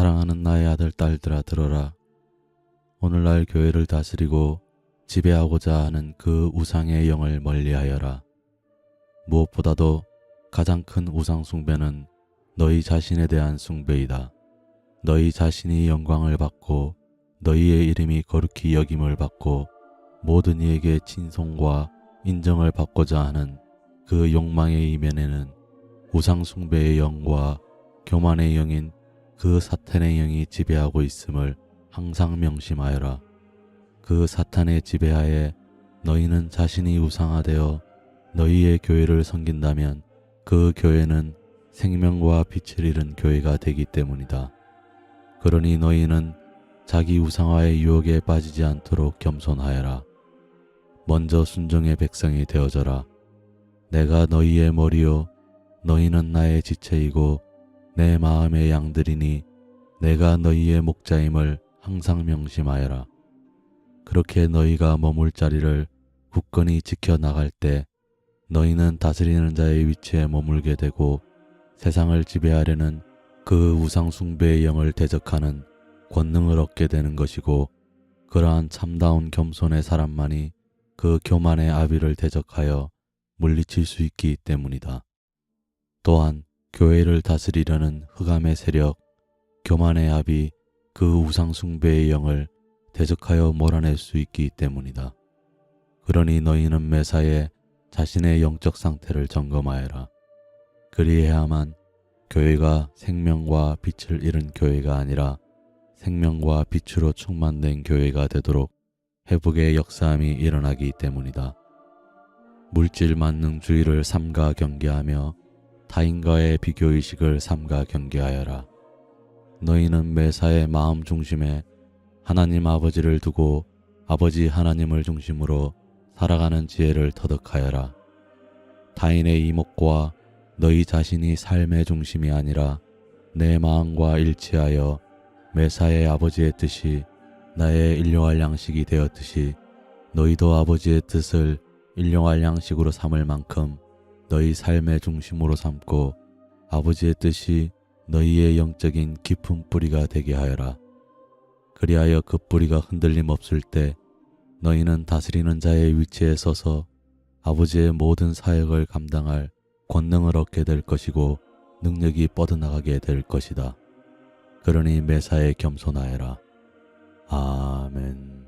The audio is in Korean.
사랑하는 나의 아들, 딸들아 들어라. 오늘날 교회를 다스리고 지배하고자 하는 그 우상의 영을 멀리하여라. 무엇보다도 가장 큰 우상 숭배는 너희 자신에 대한 숭배이다. 너희 자신이 영광을 받고 너희의 이름이 거룩히 여김을 받고 모든 이에게 친송과 인정을 받고자 하는 그 욕망의 이면에는 우상 숭배의 영과 교만의 영인 그 사탄의 영이 지배하고 있음을 항상 명심하여라. 그 사탄의 지배하에 너희는 자신이 우상화되어 너희의 교회를 섬긴다면 그 교회는 생명과 빛을 잃은 교회가 되기 때문이다. 그러니 너희는 자기 우상화의 유혹에 빠지지 않도록 겸손하여라. 먼저 순종의 백성이 되어져라. 내가 너희의 머리요, 너희는 나의 지체이고 내 마음의 양들이니 내가 너희의 목자임을 항상 명심하여라. 그렇게 너희가 머물 자리를 굳건히 지켜 나갈 때 너희는 다스리는 자의 위치에 머물게 되고 세상을 지배하려는 그 우상 숭배의 영을 대적하는 권능을 얻게 되는 것이고 그러한 참다운 겸손의 사람만이 그 교만의 아비를 대적하여 물리칠 수 있기 때문이다. 또한 교회를 다스리려는 흑암의 세력, 교만의 아비, 그 우상 숭배의 영을 대적하여 몰아낼 수 있기 때문이다. 그러니 너희는 매사에 자신의 영적 상태를 점검하여라. 그리해야만 교회가 생명과 빛을 잃은 교회가 아니라 생명과 빛으로 충만된 교회가 되도록 회복의 역사함이 일어나기 때문이다. 물질 만능주의를 삼가 경계하며 타인과의 비교의식을 삼가 경계하여라. 너희는 매사의 마음 중심에 하나님 아버지를 두고 아버지 하나님을 중심으로 살아가는 지혜를 터득하여라. 타인의 이목과 너희 자신이 삶의 중심이 아니라 내 마음과 일치하여 매사의 아버지의 뜻이 나의 일용할 양식이 되었듯이 너희도 아버지의 뜻을 일용할 양식으로 삼을 만큼 너희 삶의 중심으로 삼고 아버지의 뜻이 너희의 영적인 깊은 뿌리가 되게 하여라. 그리하여 그 뿌리가 흔들림 없을 때 너희는 다스리는 자의 위치에 서서 아버지의 모든 사역을 감당할 권능을 얻게 될 것이고 능력이 뻗어나가게 될 것이다. 그러니 매사에 겸손하여라. 아멘.